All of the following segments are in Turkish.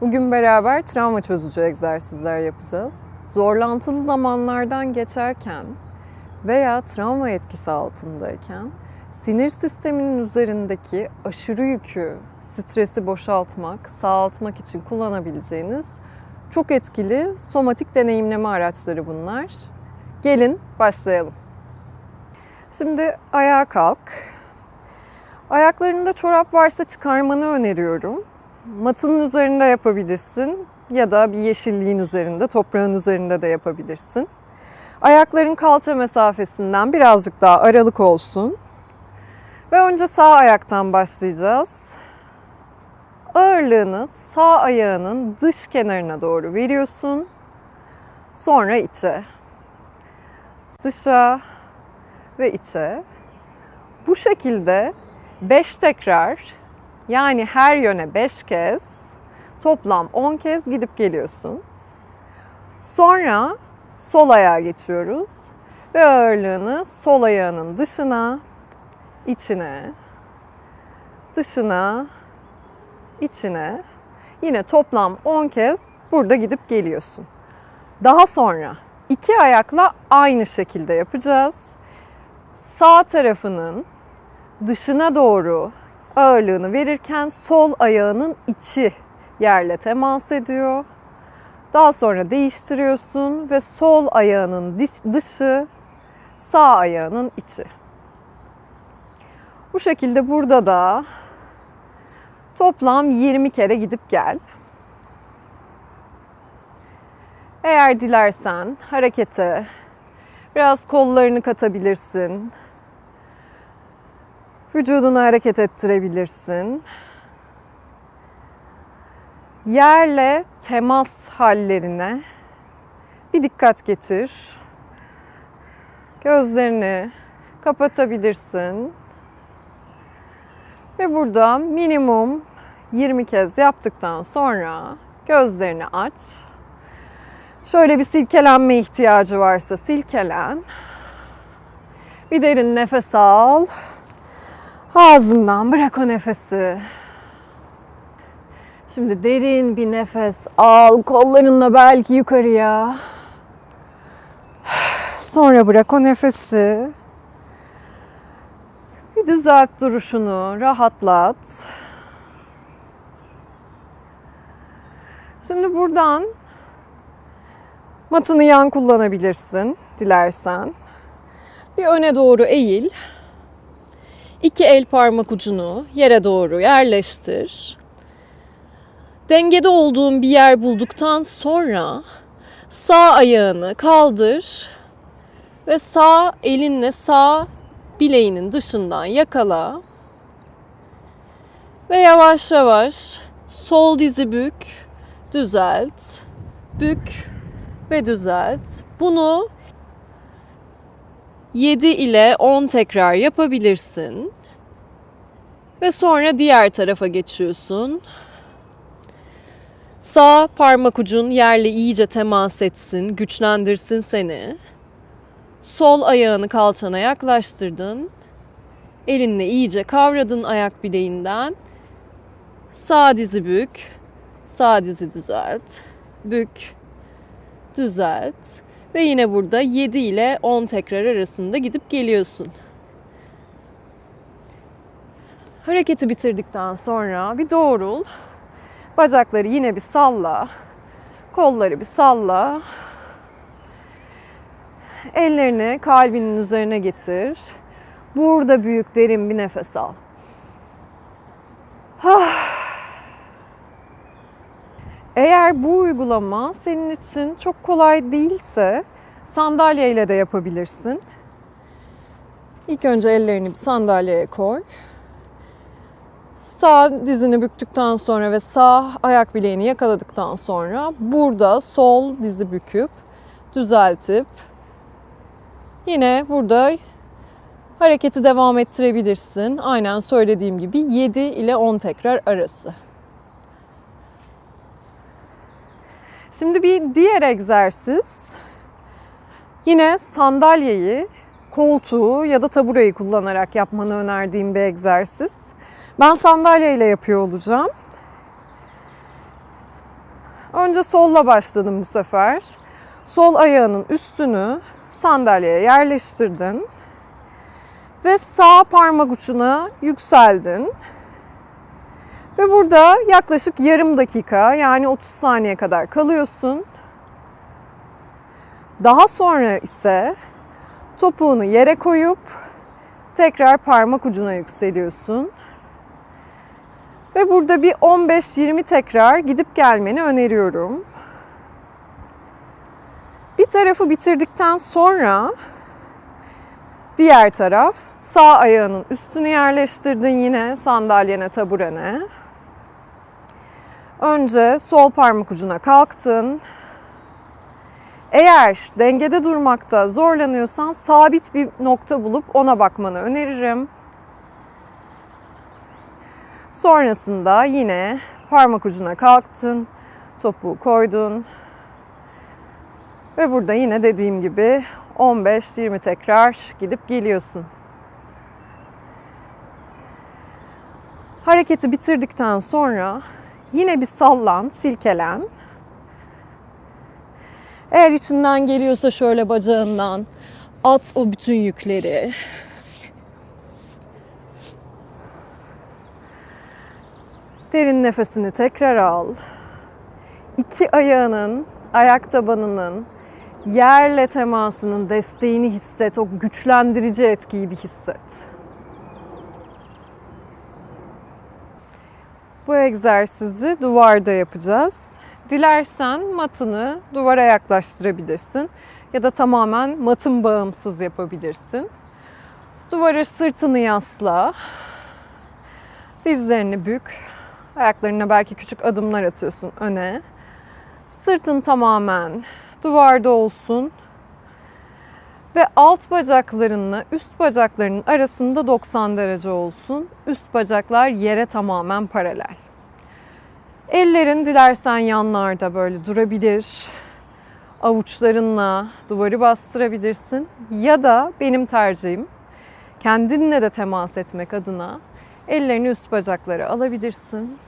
Bugün beraber travma çözücü egzersizler yapacağız. Zorlantılı zamanlardan geçerken veya travma etkisi altındayken sinir sisteminin üzerindeki aşırı yükü, stresi boşaltmak, sağaltmak için kullanabileceğiniz çok etkili somatik deneyimleme araçları bunlar. Gelin başlayalım. Şimdi ayağa kalk. Ayaklarında çorap varsa çıkarmanı öneriyorum. Matının üzerinde yapabilirsin ya da bir yeşilliğin üzerinde, toprağın üzerinde de yapabilirsin. Ayakların kalça mesafesinden birazcık daha aralık olsun. Ve önce sağ ayaktan başlayacağız. Ağırlığını sağ ayağının dış kenarına doğru veriyorsun. Sonra içe. Dışa ve içe. Bu şekilde 5 tekrar yani her yöne 5 kez toplam 10 kez gidip geliyorsun. Sonra sol ayağa geçiyoruz ve ağırlığını sol ayağının dışına, içine, dışına, içine yine toplam 10 kez burada gidip geliyorsun. Daha sonra iki ayakla aynı şekilde yapacağız. Sağ tarafının dışına doğru ağırlığını verirken sol ayağının içi yerle temas ediyor. Daha sonra değiştiriyorsun ve sol ayağının dışı, sağ ayağının içi. Bu şekilde burada da toplam 20 kere gidip gel. Eğer dilersen harekete biraz kollarını katabilirsin. Vücudunu hareket ettirebilirsin. Yerle temas hallerine bir dikkat getir. Gözlerini kapatabilirsin. Ve burada minimum 20 kez yaptıktan sonra gözlerini aç. Şöyle bir silkelenme ihtiyacı varsa silkelen. Bir derin nefes al. Ağzından bırak o nefesi. Şimdi derin bir nefes al. Kollarınla belki yukarıya. Sonra bırak o nefesi. Bir düzelt duruşunu, rahatlat. Şimdi buradan matını yan kullanabilirsin dilersen. Bir öne doğru eğil. İki el parmak ucunu yere doğru yerleştir. Dengede olduğun bir yer bulduktan sonra sağ ayağını kaldır ve sağ elinle sağ bileğinin dışından yakala. Ve yavaş yavaş sol dizi bük, düzelt, bük ve düzelt. Bunu 7 ile 10 tekrar yapabilirsin. Ve sonra diğer tarafa geçiyorsun. Sağ parmak ucun yerle iyice temas etsin, güçlendirsin seni. Sol ayağını kalçana yaklaştırdın. Elinle iyice kavradın ayak bileğinden. Sağ dizi bük, sağ dizi düzelt, bük, düzelt. Ve yine burada 7 ile 10 tekrar arasında gidip geliyorsun. Hareketi bitirdikten sonra bir doğrul. Bacakları yine bir salla. Kolları bir salla. Ellerini kalbinin üzerine getir. Burada büyük derin bir nefes al. Eğer bu uygulama senin için çok kolay değilse sandalyeyle de yapabilirsin. İlk önce ellerini bir sandalyeye koy. Sağ dizini büktükten sonra ve sağ ayak bileğini yakaladıktan sonra burada sol dizi büküp düzeltip yine burada hareketi devam ettirebilirsin. Aynen söylediğim gibi 7 ile 10 tekrar arası. Şimdi bir diğer egzersiz. Yine sandalyeyi, koltuğu ya da tabureyi kullanarak yapmanı önerdiğim bir egzersiz. Ben sandalyeyle yapıyor olacağım. Önce solla başladım bu sefer. Sol ayağının üstünü sandalyeye yerleştirdin. Ve sağ parmak ucuna yükseldin. Ve burada yaklaşık yarım dakika yani 30 saniye kadar kalıyorsun. Daha sonra ise topuğunu yere koyup tekrar parmak ucuna yükseliyorsun. Ve burada bir 15-20 tekrar gidip gelmeni öneriyorum. Bir tarafı bitirdikten sonra diğer taraf sağ ayağının üstünü yerleştirdin yine sandalyene, taburene. Önce sol parmak ucuna kalktın. Eğer dengede durmakta zorlanıyorsan sabit bir nokta bulup ona bakmanı öneririm. Sonrasında yine parmak ucuna kalktın, topuğu koydun. Ve burada yine dediğim gibi 15-20 tekrar gidip geliyorsun. Hareketi bitirdikten sonra yine bir sallan, silkelen. Eğer içinden geliyorsa şöyle bacağından at o bütün yükleri. Derin nefesini tekrar al. İki ayağının, ayak tabanının yerle temasının desteğini hisset. O güçlendirici etkiyi bir hisset. Bu egzersizi duvarda yapacağız. Dilersen matını duvara yaklaştırabilirsin ya da tamamen matın bağımsız yapabilirsin. Duvara sırtını yasla. Dizlerini bük. Ayaklarına belki küçük adımlar atıyorsun öne. Sırtın tamamen duvarda olsun. Ve alt bacaklarınla üst bacaklarının arasında 90 derece olsun. Üst bacaklar yere tamamen paralel. Ellerin dilersen yanlarda böyle durabilir. Avuçlarınla duvarı bastırabilirsin. Ya da benim tercihim kendinle de temas etmek adına ellerini üst bacaklara alabilirsin.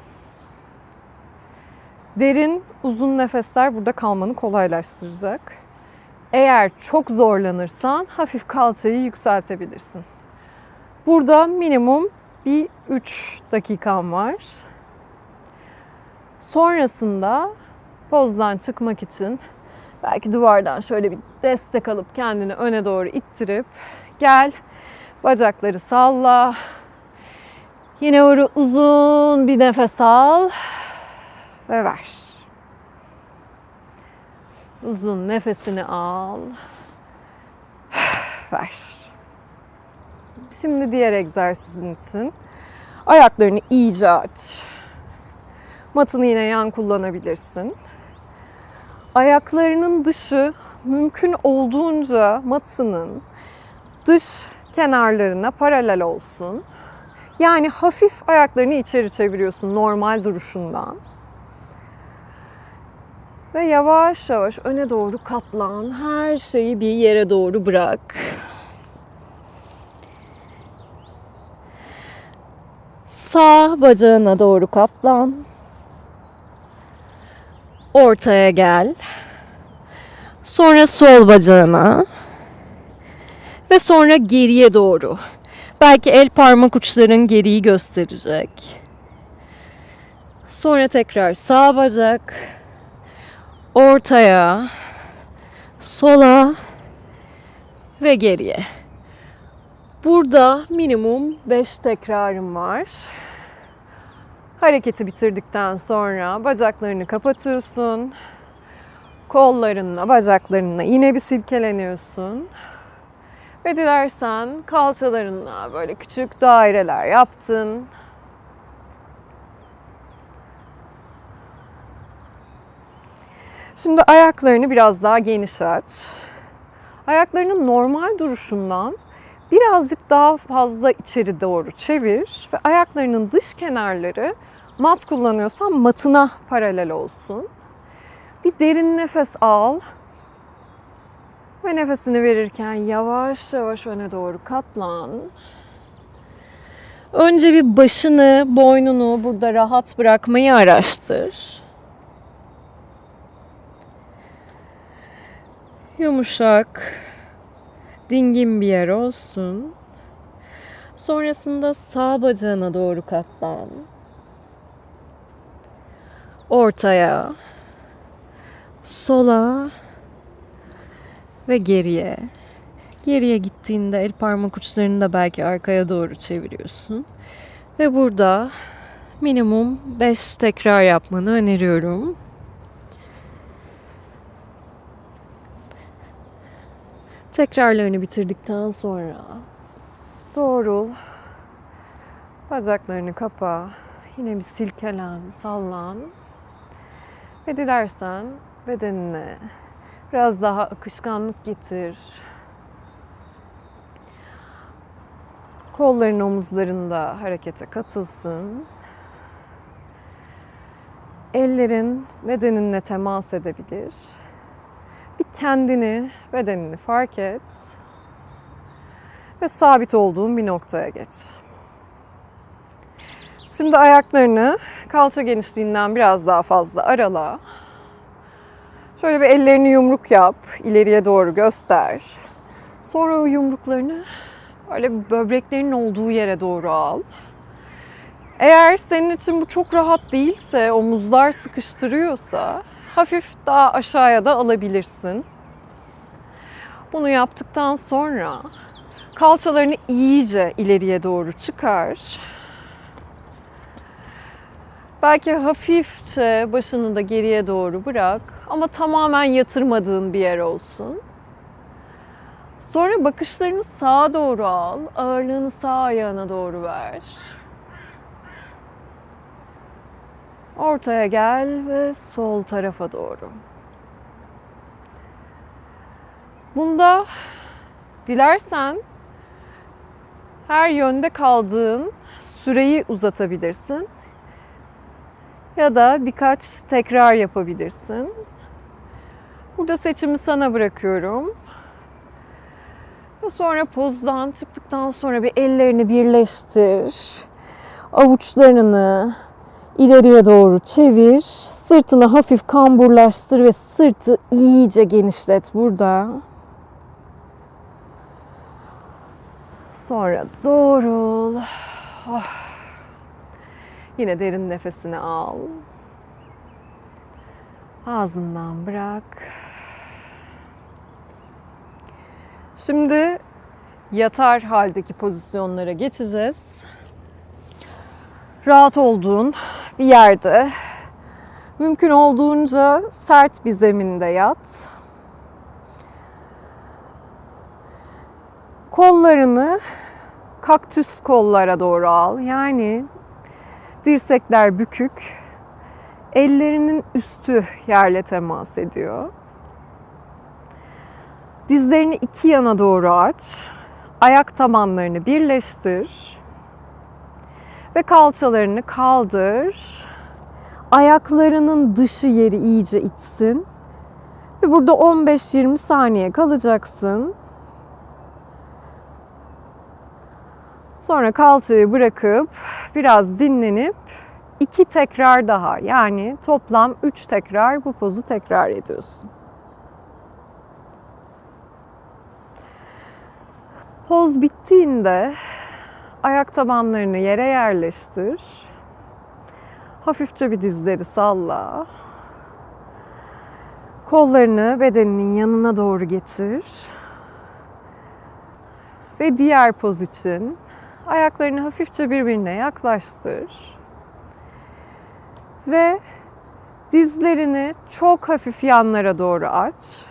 Derin, uzun nefesler burada kalmanı kolaylaştıracak. Eğer çok zorlanırsan hafif kalçayı yükseltebilirsin. Burada minimum bir 3 dakikan var. Sonrasında pozdan çıkmak için belki duvardan şöyle bir destek alıp kendini öne doğru ittirip gel. Bacakları salla. Yine öyle uzun bir nefes al ve ver. Uzun nefesini al. Ver. Şimdi diğer egzersizin için ayaklarını iyice aç. Matını yine yan kullanabilirsin. Ayaklarının dışı mümkün olduğunca matının dış kenarlarına paralel olsun. Yani hafif ayaklarını içeri çeviriyorsun normal duruşundan. Ve yavaş yavaş öne doğru katlan. Her şeyi bir yere doğru bırak. Sağ bacağına doğru katlan. Ortaya gel. Sonra sol bacağına. Ve sonra geriye doğru. Belki el parmak uçların geriyi gösterecek. Sonra tekrar sağ bacak ortaya, sola ve geriye. Burada minimum 5 tekrarım var. Hareketi bitirdikten sonra bacaklarını kapatıyorsun. Kollarınla, bacaklarınla yine bir silkeleniyorsun. Ve dilersen kalçalarınla böyle küçük daireler yaptın. Şimdi ayaklarını biraz daha geniş aç. Ayaklarının normal duruşundan birazcık daha fazla içeri doğru çevir ve ayaklarının dış kenarları mat kullanıyorsan matına paralel olsun. Bir derin nefes al. Ve nefesini verirken yavaş yavaş öne doğru katlan. Önce bir başını, boynunu burada rahat bırakmayı araştır. Yumuşak, dingin bir yer olsun. Sonrasında sağ bacağına doğru katlan. Ortaya, sola ve geriye. Geriye gittiğinde el parmak uçlarını da belki arkaya doğru çeviriyorsun. Ve burada minimum 5 tekrar yapmanı öneriyorum. Tekrarlarını bitirdikten sonra doğrul. Bacaklarını kapa. Yine bir silkelen, sallan. Ve dilersen bedenine biraz daha akışkanlık getir. Kolların omuzlarında harekete katılsın. Ellerin bedeninle temas edebilir. Bir kendini, bedenini fark et. Ve sabit olduğun bir noktaya geç. Şimdi ayaklarını kalça genişliğinden biraz daha fazla arala. Şöyle bir ellerini yumruk yap, ileriye doğru göster. Sonra o yumruklarını böyle böbreklerin olduğu yere doğru al. Eğer senin için bu çok rahat değilse, omuzlar sıkıştırıyorsa hafif daha aşağıya da alabilirsin. Bunu yaptıktan sonra kalçalarını iyice ileriye doğru çıkar. Belki hafifçe başını da geriye doğru bırak ama tamamen yatırmadığın bir yer olsun. Sonra bakışlarını sağa doğru al, ağırlığını sağ ayağına doğru ver. Ortaya gel ve sol tarafa doğru. Bunda dilersen her yönde kaldığın süreyi uzatabilirsin. Ya da birkaç tekrar yapabilirsin. Burada seçimi sana bırakıyorum. Sonra pozdan çıktıktan sonra bir ellerini birleştir. Avuçlarını ileriye doğru çevir. Sırtını hafif kamburlaştır ve sırtı iyice genişlet burada. Sonra doğrul. Oh. Yine derin nefesini al. Ağzından bırak. Şimdi yatar haldeki pozisyonlara geçeceğiz. Rahat olduğun bir yerde mümkün olduğunca sert bir zeminde yat. Kollarını kaktüs kollara doğru al. Yani dirsekler bükük. Ellerinin üstü yerle temas ediyor. Dizlerini iki yana doğru aç. Ayak tabanlarını birleştir. Ve kalçalarını kaldır. Ayaklarının dışı yeri iyice itsin. Ve burada 15-20 saniye kalacaksın. Sonra kalçayı bırakıp biraz dinlenip iki tekrar daha yani toplam üç tekrar bu pozu tekrar ediyorsun. Poz bittiğinde ayak tabanlarını yere yerleştir. Hafifçe bir dizleri salla. Kollarını bedeninin yanına doğru getir. Ve diğer poz için ayaklarını hafifçe birbirine yaklaştır. Ve dizlerini çok hafif yanlara doğru aç.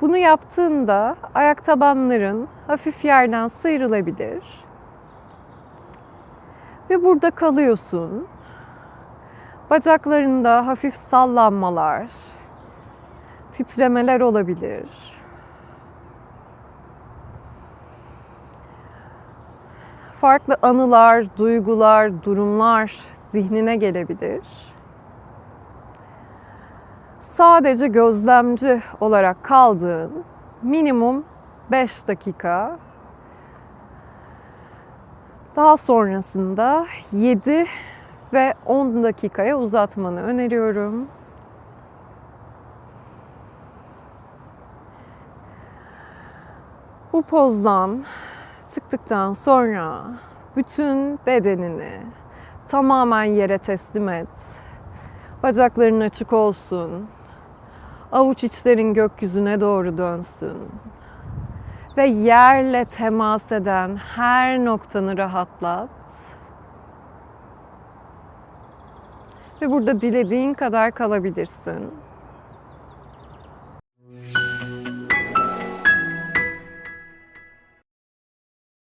Bunu yaptığında ayak tabanların hafif yerden sıyrılabilir. Ve burada kalıyorsun. Bacaklarında hafif sallanmalar, titremeler olabilir. Farklı anılar, duygular, durumlar zihnine gelebilir. Sadece gözlemci olarak kaldığın minimum 5 dakika daha sonrasında 7 ve 10 dakikaya uzatmanı öneriyorum. Bu pozdan çıktıktan sonra bütün bedenini tamamen yere teslim et. Bacakların açık olsun. Avuç içlerin gökyüzüne doğru dönsün. Ve yerle temas eden her noktanı rahatlat. Ve burada dilediğin kadar kalabilirsin.